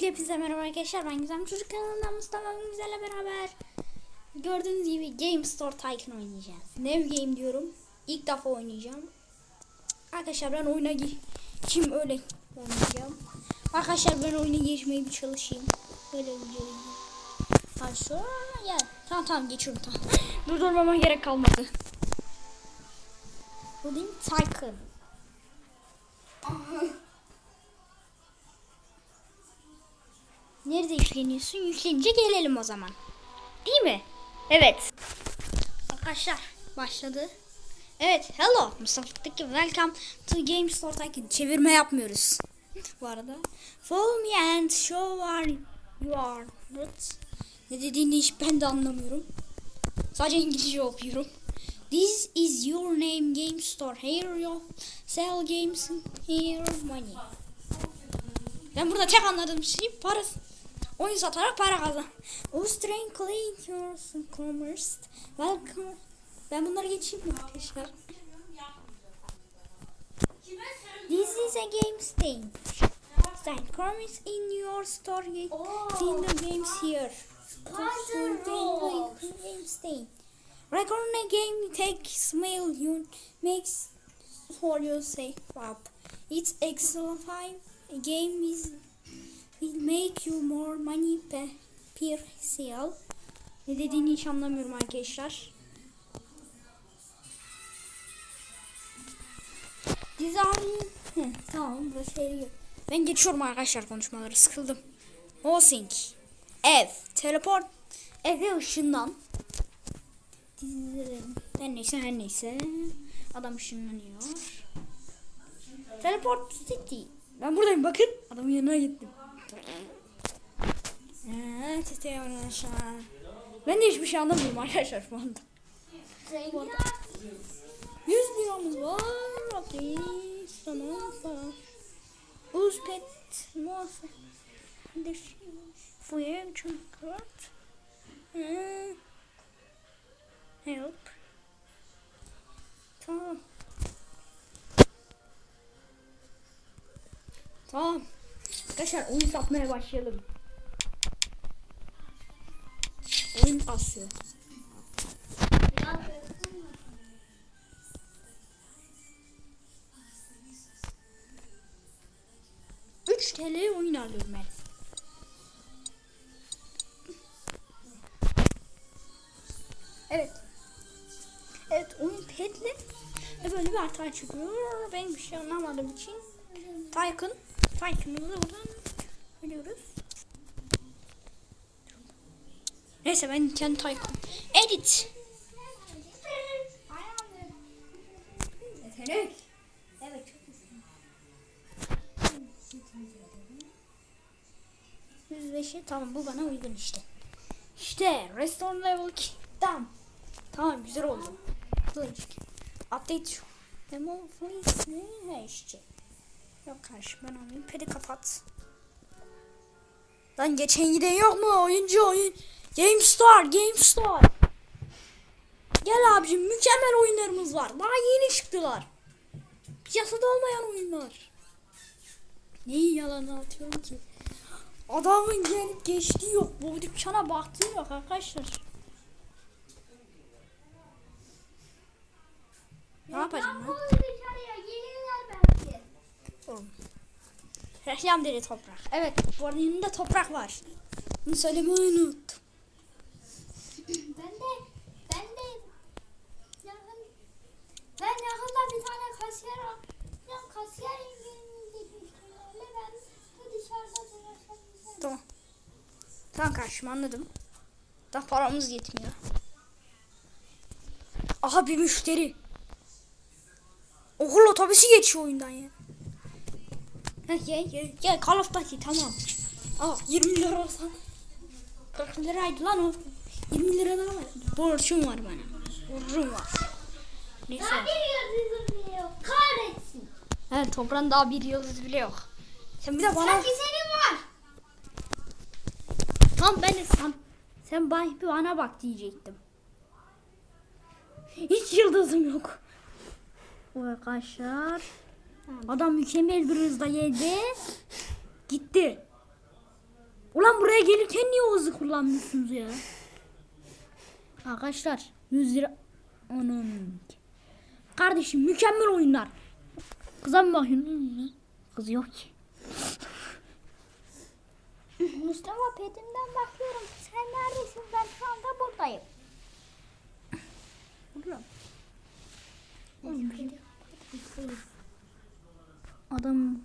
Öncelikle hepinize merhaba arkadaşlar. Ben Güzel Çocuk kanalından Mustafa Güzel'le beraber gördüğünüz gibi Game Store Tycoon oynayacağız. Nev Game diyorum. İlk defa oynayacağım. Arkadaşlar ben oyuna kim öyle oynayacağım. Arkadaşlar ben oyuna geçmeye bir çalışayım. Böyle. Hadi sonra gel. Tamam tamam geçiyorum tamam. Durdurmama gerek kalmadı. Bu değil? Tycoon. Yükleniyorsun? Yüklenince gelelim o zaman. Değil mi? Evet. Arkadaşlar başladı. Evet, hello. Mustafa'daki welcome to Game Store Tycoon. Çevirme yapmıyoruz. Bu arada. Follow me and show where you are. Evet. Ne dediğini hiç ben de anlamıyorum. Sadece İngilizce okuyorum. This is your name game store. Here you sell games. Here money. Ben burada tek anladığım şey parası. Oyun satarak para kazan. Austrian Clean Commerce. Welcome. Ben bunları geçeyim mi arkadaşlar? This is a game stain. Stain. Commerce in your store. See the games here. Game stain. Record a game takes mail you makes for you safe up. It's excellent five. A game is will make you more money per, sale. Ne dediğini hiç anlamıyorum arkadaşlar. Design. Tamam bu şey Ben geçiyorum arkadaşlar konuşmaları sıkıldım. Hosting. Ev. Teleport. Eve ışından. Her neyse her neyse. Adam ışınlanıyor. Teleport city. Ben buradayım bakın. Adamın yanına gittim. İşte arkadaşlar. Ben de hiçbir şey anlamıyorum arkadaşlar şu anda. 100 liramız var. Ateş, tamam falan. Buz pet, muhafı. Fuyem, çönkört. Help. Tamam. Tamam. Arkadaşlar oyun satmaya başlayalım. Oyun asıyor. Üç TL oyun alıyorum ben. Evet. Evet oyun pedli. Ve böyle bir hata çıkıyor. Ben bir şey anlamadığım için. Tycoon. Tycoon'umuzu buradan biliyoruz. Neyse ben kendi Tycoon. Edit. Yetenek. Evet çok %5'i tamam bu bana uygun işte. İşte restore level 2. Tamam. Güzel oldu. Glitch. Update şu. Demo please ne işte. Yok karşı ben alayım. Pedi kapat. Lan geçen giden yok mu? Oyuncu oyun. Game Store, Game Store. Gel abicim mükemmel oyunlarımız var. Daha yeni çıktılar. Piyasada olmayan oyunlar. Neyi yalan atıyorum ki? Adamın gelip geçtiği yok. Bu dükkana baktığı yok arkadaşlar. Ne yapacağım lan? Oğlum. Reklam deri toprak. Evet bu arada yanında toprak var. Bunu söylemeyi unuttum. Ben de ben de yakın ben yakında bir tane kasiyer ya kasiyer öyle ben bu dışarıda dolaşabilirim. Tamam. Tamam kardeşim anladım. Daha paramız yetmiyor. Aha bir müşteri. Okul otobüsü geçiyor oyundan ya. Gel gel gel Call of Duty tamam. Aa 20 lira olsa. 40 liraydı lan o. 20 lira daha var. Borcum var bana. Borcum var. Neyse. Daha bir yıldızım bile yok kahretsin. Evet toprağın daha bir yıldız bile yok. Sen bir de bana... Sanki senin var. Tam ben de sen, sen bana, bana bak diyecektim. Hiç yıldızım yok. Arkadaşlar. Adam mükemmel bir hızla yedi. Gitti. Ulan buraya gelirken niye o hızı kullanmıyorsunuz ya? Arkadaşlar 100 lira. Onun. Kardeşim mükemmel oyunlar. Kıza mı bakıyorsun? Kız yok ki. Mustafa petimden bakıyorum. Sen neredesin? Ben şu anda buradayım. Burada. Adam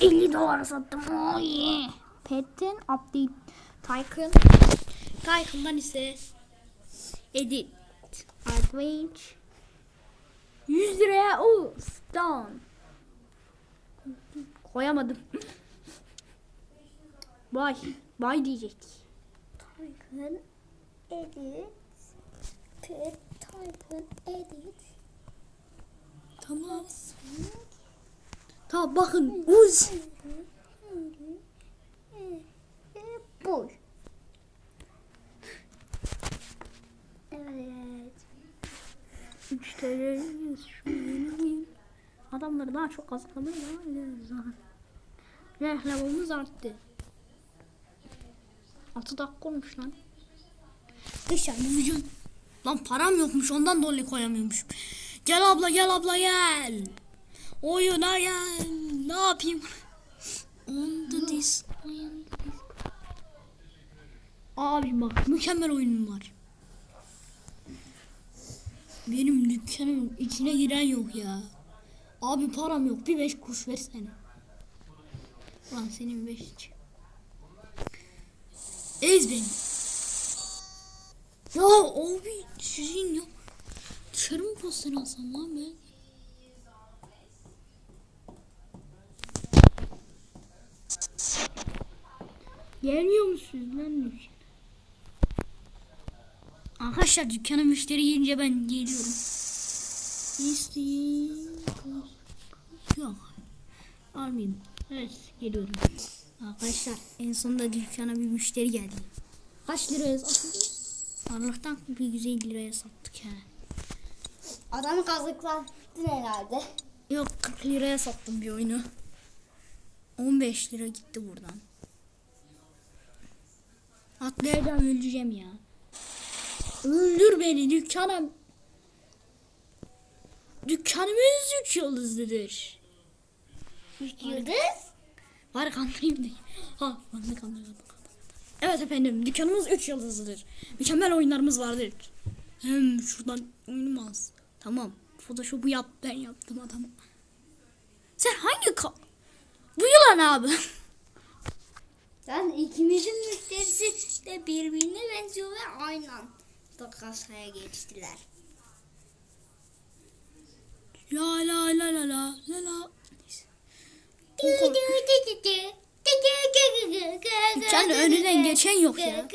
50 dolara sattım. Oh yeah. Pet'in update Tycoon. Tycoon'dan ise Edit Advantage 100 liraya o down. Koyamadım. Bay. Bay diyecek. Tycoon edit. Pet Tycoon edit. Tamam. Tamam bakın. Uz. Bu. Evet. 3 TL şu Adamları daha çok kazanmaya zaten. Reklamımız arttı. 6 dakika olmuş lan. Dışarı video. Lan param yokmuş ondan dolayı koyamıyormuşum. Gel abla gel abla gel. Oyuna gel. Ne yapayım? On the Abi bak mükemmel oyunum var. Benim dükkanın içine giren yok ya. Abi param yok. Bir beş kuruş versene. Lan senin beş. Ez beni. Ya abi sizin ya. Dışarı mı poster alsam lan ben? Gelmiyor musunuz lan dükkana? Arkadaşlar dükkana müşteri gelince ben geliyorum. İsteyim. Yok. Almayayım. Evet geliyorum. Arkadaşlar en sonunda dükkana bir müşteri geldi. Kaç liraya sattık? Allah'tan bir güzel liraya sattık ha. Adamı kazıklattın herhalde. Yok 40 liraya sattım bir oyunu. 15 lira gitti buradan. Atlayacağım öleceğim ya. Öldür beni dükkana. Dükkanımız üç yıldızlıdır. Yıldız. Bari kandırayım da. Ha kandı kandı kandı. Evet efendim dükkanımız 3 yıldızlıdır. Mükemmel oyunlarımız vardır. Hem şuradan oyunum az. Tamam. Photoshop'u yap ben yaptım adamı. Sen hangi ka... Bu yılan abi. Sen ikimizin müşterisi de birbirine benziyor ve aynı anda kasaya geçtiler. La la la la la la la. Dükkanın önünden geçen yok ya.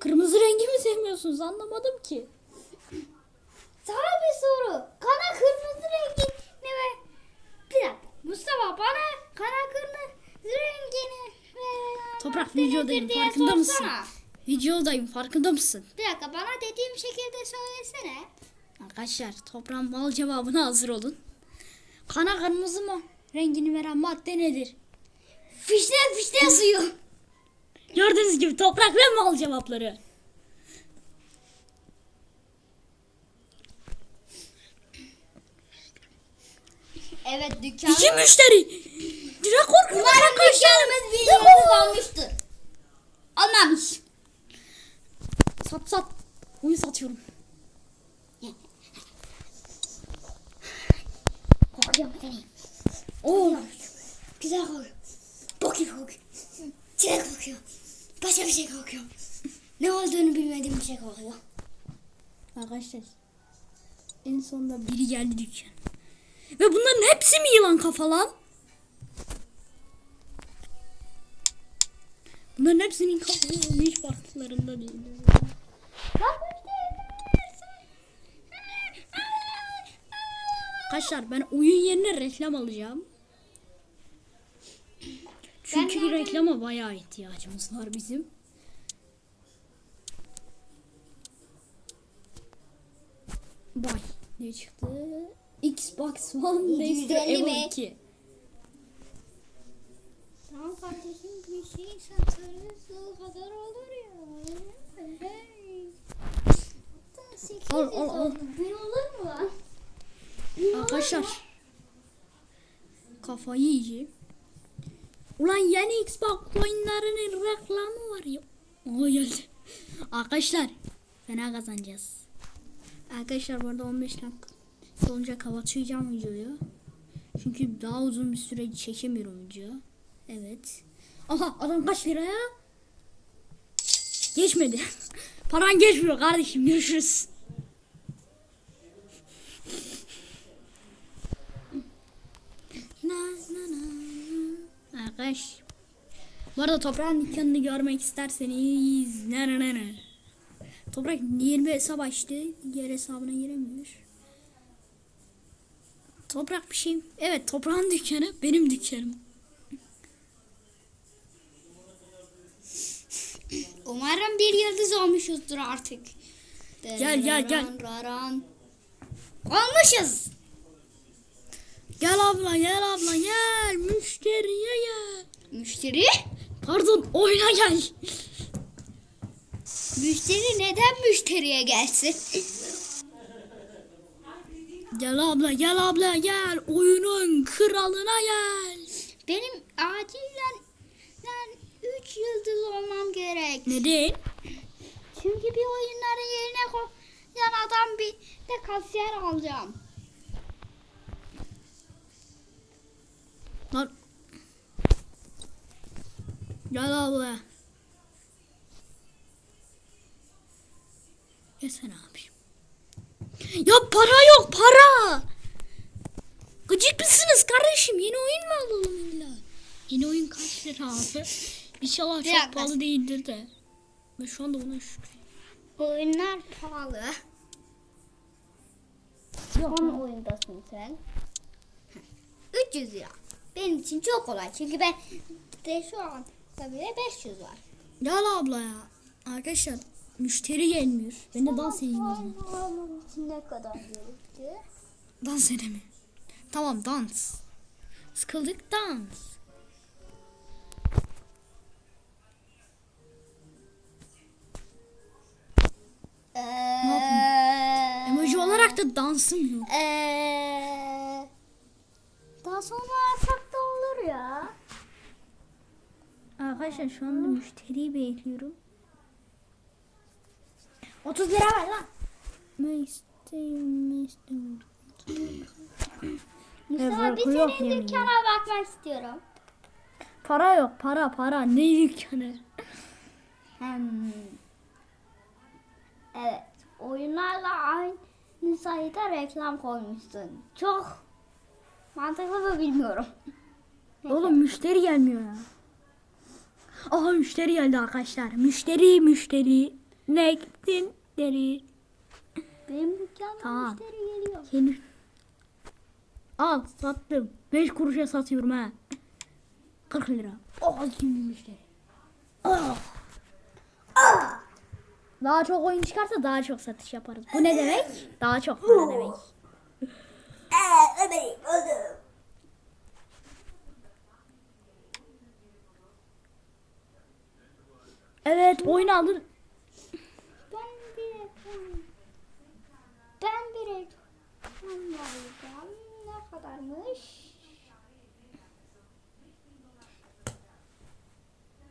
Kırmızı rengi mi sevmiyorsunuz anlamadım ki. Sana bir soru. Kana kırmızı rengi ne ve bir dakika. Mustafa bana kana kırmızı rengini Toprak videodayım farkında mısın? Videodayım farkında mısın? Bir dakika bana dediğim şekilde söylesene. Arkadaşlar toprağın bal cevabına hazır olun. Kana kırmızı mı? Rengini veren madde nedir? Fişne fişne suyu. Gördüğünüz gibi toprak ve mal cevapları. Evet dükkan. İki müşteri. Umarım arkadaşlar. dükkanımız bir yıldız almıştır. Almamış. Sat sat. Oyun satıyorum. Korkuyorum seni. Oo. Güzel kokuyor. Bok gibi kokuyor. Çilek kokuyor. Başka bir şey kokuyor. Ne olduğunu bilmediğim bir şey kokuyor. Arkadaşlar. En sonunda biri geldi dükkan. Ve bunların hepsi mi yılan kafa lan? Bunların hepsinin kafaları hiç farklılarında değil. Arkadaşlar ben oyun yerine reklam alacağım. Çünkü Ben reklama bayağı ihtiyacımız var bizim. Vay ne çıktı? Xbox One 750 Master mi? Evo 2. Tamam kardeşim bir şey satarız o kadar olur ya. Hey. Hatta sekiz Al, yüz al, al. oldu. Bir olur mu lan? Bir olur mu? Arkadaşlar. Kafayı yiyeceğim. Ulan yeni Xbox oyunlarının reklamı var ya. O geldi. Arkadaşlar. Fena kazanacağız. Arkadaşlar bu arada 15 dakika olunca kapatacağım videoyu. Çünkü daha uzun bir süre çekemiyorum video. Evet. Aha adam kaç liraya? Geçmedi. Paran geçmiyor kardeşim. Görüşürüz. Arkadaş. Bu arada toprağın dükkanını görmek isterseniz ne ne ne ne. Toprak 20 hesap açtı. Diğer hesabına giremiyor. Toprak bir şey. Evet toprağın dükkanı benim dükkanım. Umarım bir yıldız olmuşuzdur artık. Gel, gel, gel. Raran. Olmuşuz. Gel abla gel abla gel. Müşteriye gel. Müşteri? Pardon oyuna gel. Müşteri neden müşteriye gelsin? Gel abla gel abla gel. Oyunun kralına gel. Benim acilen 3 yıldız olmam gerek. Neden? Çünkü bir oyunların yerine koyan adam bir de kasiyer alacağım. Lan. Gel abla. Yesene abi. Ya para yok para. Gıcık mısınız kardeşim? Yeni oyun mu alalım illa? Yeni oyun kaç lira abi? İnşallah çok pahalı değildir de. Ben şu anda ona şükür. Oyunlar pahalı. Son oyundasın sen. 300 lira. Benim için çok kolay. Çünkü ben de şu an tabii 500 var. Gel abla ya. Arkadaşlar müşteri gelmiyor. Ben de dans edeyim. o zaman. Ne kadar gerekti? Dans edemiyor. Tamam dans. Sıkıldık dans. Eee, Emoji olarak da dansım yok. eee, daha sonra alsak da olur ya. Arkadaşlar şu anda müşteriyi bekliyorum. 30 lira ver lan. Mustafa bir senin dükkana bakmak istiyorum. Para yok para para ne dükkanı. Hmm. Evet. Oyunlarla aynı sayıda reklam koymuşsun. Çok mantıklı mı bilmiyorum. Oğlum müşteri gelmiyor ya. Aha müşteri geldi arkadaşlar. Müşteri müşteri. Ne gittin deri. Benim dükkanda Tamam. müşteri geliyor. Senin. Al sattım. 5 kuruşa satıyorum ha. 40 lira. Oh kim müşteri. Oh. Daha çok oyun çıkarsa daha çok satış yaparız. Bu ne demek? Daha çok para demek. Evet oyun aldın. Ben bir reklam. Ben bir reklam alacağım. Ne kadarmış?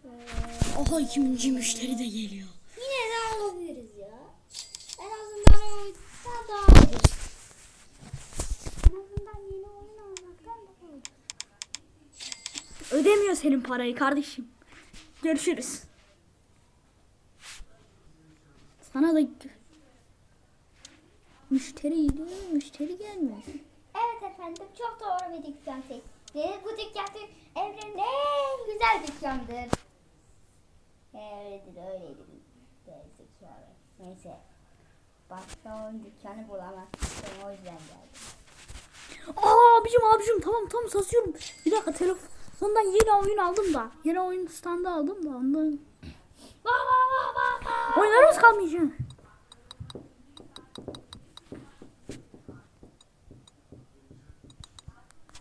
Ee, Aha ikinci müşteri de geliyor. Yine de alabiliriz ya. En azından oyundan daha ucuz. En azından yeni oyun almaktan daha ucuz. Ödemiyor senin parayı kardeşim. Görüşürüz. Sana da müşteri gidiyor, müşteri gelmiyor. Evet efendim çok doğru bir dükkan seçtiniz. Bu dükkan evrenin en güzel dükkandır. Öyledir öyledir. Şöyle. Neyse. Başka oyun dükkanı bulamazsın o yüzden geldim. Aa abicim abicim tamam tamam satıyorum. Bir dakika telefondan yeni oyun aldım da. Yeni oyun standı aldım da ondan. Vah vah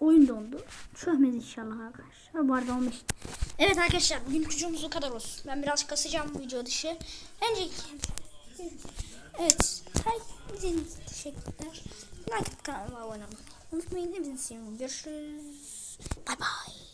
Oyun dondu. Çözmez inşallah arkadaşlar. Bu arada 15 Evet arkadaşlar bugün videomuz bu kadar olsun. Ben biraz kasacağım bu video dışı. Önceki Evet. Herkese teşekkürler. Like kanalıma abone olun. Unutmayın hepinizi seviyorum. Görüşürüz. Bay bay.